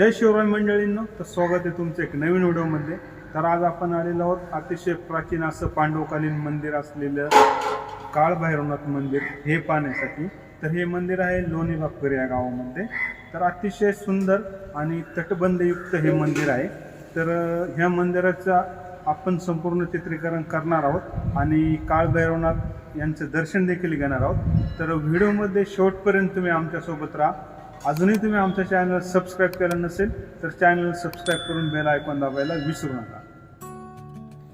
जय शिवराय मंडळींनो तर स्वागत आहे तुमचं एक नवीन व्हिडिओमध्ये. तर आज आपण आलेलो आहोत अतिशय प्राचीन असं पांडवकालीन मंदिर असलेलं काळभैरवनाथ मंदिर हे पाहण्यासाठी. तर हे मंदिर आहे लोणी बापकर या गावामध्ये. तर अतिशय सुंदर आणि तटबंदयुक्त हे मंदिर आहे. तर ह्या मंदिराचा आपण संपूर्ण चित्रीकरण करणार आहोत आणि काळभैरवनाथ यांचं दर्शन देखील घेणार आहोत. तर व्हिडिओमध्ये शेवटपर्यंत तुम्ही आमच्यासोबत राहा. अजूनही तुम्ही आमच्या चॅनल सबस्क्राईब केलं नसेल तर चॅनल सबस्क्राईब करून बेल आयकॉन दाबायला विसरू नका.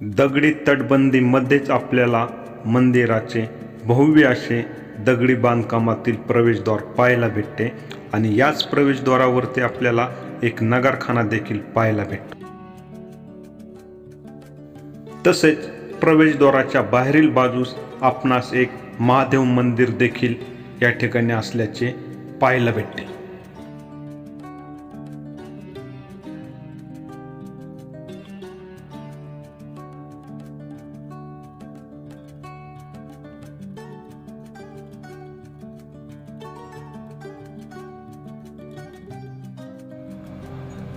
दगडी तटबंदीमध्येच आपल्याला मंदिराचे भव्य असे दगडी बांधकामातील प्रवेशद्वार पाहायला भेटते आणि याच प्रवेशद्वारावरती आपल्याला एक नगरखाना देखील पाहायला भेटतो. तसेच प्रवेशद्वाराच्या बाहेरील बाजूस आपणास एक महादेव मंदिर देखील या ठिकाणी असल्याचे पाहायला भेटते.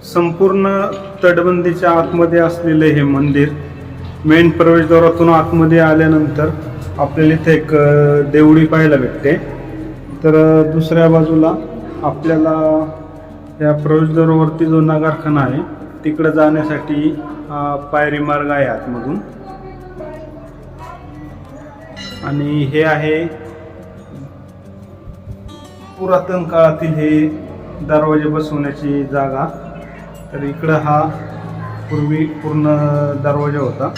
संपूर्ण तटबंदीच्या आतमध्ये असलेले हे मंदिर मेन प्रवेशद्वारातून आतमध्ये आल्यानंतर आपल्याला इथे एक देवळी पाहायला भेटते. तर दुसऱ्या बाजूला आपल्याला या प्रवेशद्वारावरती जो नगारखाना आहे तिकडं जाण्यासाठी पायरी मार्ग आहे आतमधून. आणि हे आहे पुरातन काळातील हे दरवाजे बसवण्याची जागा. तर इकडं हा पूर्वी पूर्ण दरवाजा होता.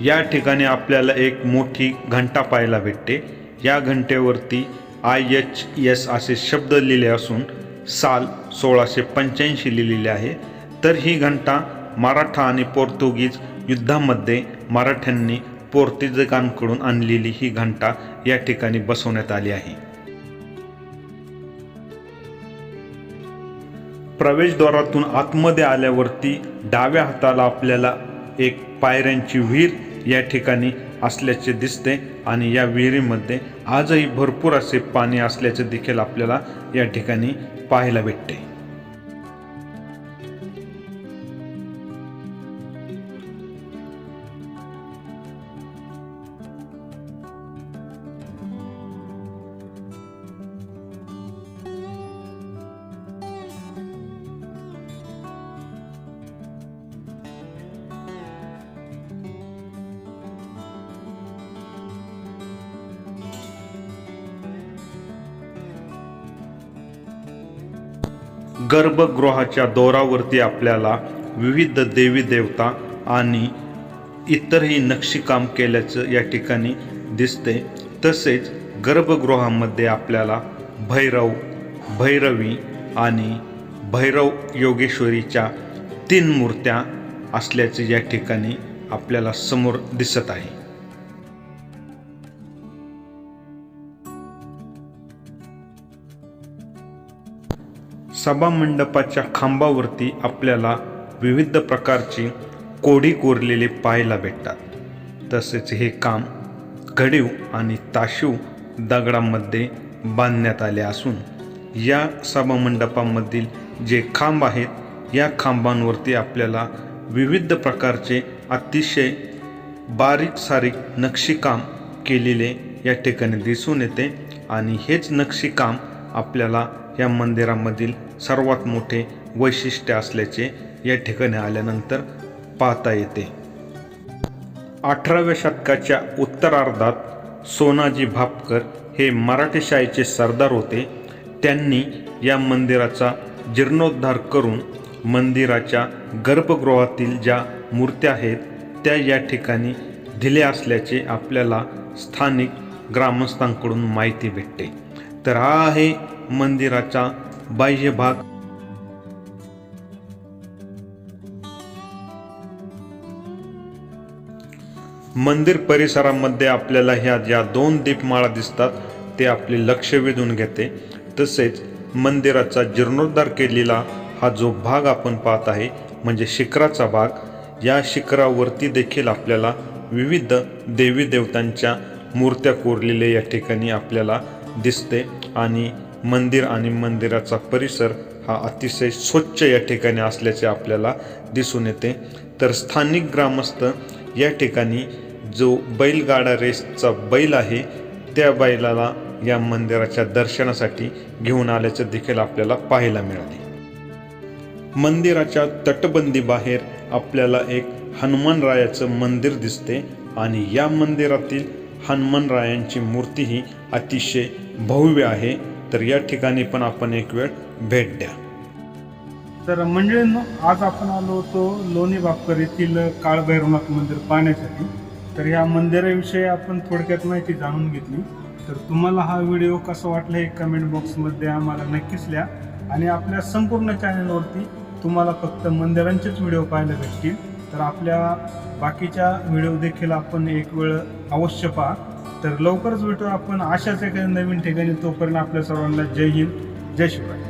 या ठिकाणी आपल्याला एक मोठी घंटा पाहायला भेटते. या घंटेवरती आय एच एस असे शब्द लिहिले असून साल सोळाशे पंच्याऐंशी लिहिलेले आहे. तर ही घंटा मराठा आणि पोर्तुगीज युद्धामध्ये मराठ्यांनी पोर्तुगीजांकडून आणलेली ही घंटा या ठिकाणी बसवण्यात आली आहे. प्रवेशद्वारातून आतमध्ये आल्यावरती डाव्या हाताला आपल्याला एक पायऱ्यांची विहीर या ठिकाणी असल्याचे दिसते आणि या विहिरीमध्ये आजही भरपूर असे पाणी असल्याचे देखील आपल्याला या ठिकाणी पाहायला भेटते. गर्भगृहाच्या दोरावरती आपल्याला विविध देवी देवता आणि इतरही नक्षीकाम केल्याचं या ठिकाणी दिसते तसेच गर्भगृहामध्ये आपल्याला भैरव भैरवी आणि भैरव योगेश्वरीच्या तीन मूर्त्या असल्याचे या ठिकाणी आपल्याला समोर दिसत आहे. सभामंडपाच्या खांबावरती आपल्याला विविध प्रकारची कोडी कोरलेली पाहायला भेटतात. तसेच हे काम घडीव आणि ताशीव दगडामध्ये बांधण्यात आले असून या सभामंडपामधील जे खांब आहेत या खांबांवरती आपल्याला विविध प्रकारचे अतिशय बारीक सारीक नक्षीकाम केलेले या ठिकाणी दिसून येते आणि हेच नक्षीकाम आपल्याला या मंदिरामधील सर्वात मोठे वैशिष्ट्य असल्याचे या ठिकाणी आल्यानंतर पाहता येते. अठराव्या शतकाच्या उत्तरार्धात सोनाजी भापकर हे मराठी शाळेचे सरदार होते. त्यांनी या मंदिराचा जीर्णोद्धार करून मंदिराच्या गर्भगृहातील ज्या मूर्त्या आहेत त्या या ठिकाणी दिल्या असल्याचे आपल्याला स्थानिक ग्रामस्थांकडून माहिती भेटते. तर हा आहे मंदिराचा बाह्य भाग. मंदिर परिसरामध्ये आपल्याला ह्या ज्या दोन दीपमाळा दिसतात ते आपले लक्ष वेधून घेते. तसेच मंदिराचा जीर्णोद्धार केलेला हा जो भाग आपण पाहत आहे म्हणजे शिखराचा भाग या शिखरावरती देखील आपल्याला विविध देवी देवतांच्या मूर्त्या कोरलेल्या या ठिकाणी आपल्याला दिसते. आणि मंदिर आणि मंदिराचा परिसर हा अतिशय स्वच्छ या ठिकाणी असल्याचे आपल्याला दिसून येते. तर स्थानिक ग्रामस्थ या ठिकाणी जो बैलगाडा रेसचा बैल आहे त्या बैलाला या मंदिराच्या दर्शनासाठी घेऊन आल्याचं देखील आपल्याला पाहायला मिळाले. मंदिराच्या तटबंदीबाहेर आपल्याला एक हनुमानरायाचं मंदिर दिसते आणि या मंदिरातील हनुमानरायांची मूर्ती ही अतिशय भव्य आहे. तर या ठिकाणी पण आपण एक वेळ भेट द्या. तर मंडळींनो आज आपण आलो होतो लोणी बापकर येथील काळभैरवनाथ मंदिर पाहण्यासाठी. तर या मंदिराविषयी आपण थोडक्यात माहिती जाणून घेतली. तर तुम्हाला हा व्हिडिओ कसा वाटला हे कमेंट बॉक्समध्ये आम्हाला नक्कीच लिहा. आणि आपल्या संपूर्ण चॅनलवरती तुम्हाला फक्त मंदिरांचेच व्हिडिओ पाहायला भेटतील. तर आपल्या बाकीच्या व्हिडिओ देखील आपण एक वेळ अवश्य पहा. तर लवकरच भेटू. आपण अशाच एका नवीन ठिकाणी. तोपर्यंत आपल्या सर्वांना जय हिंद जय शिवराय.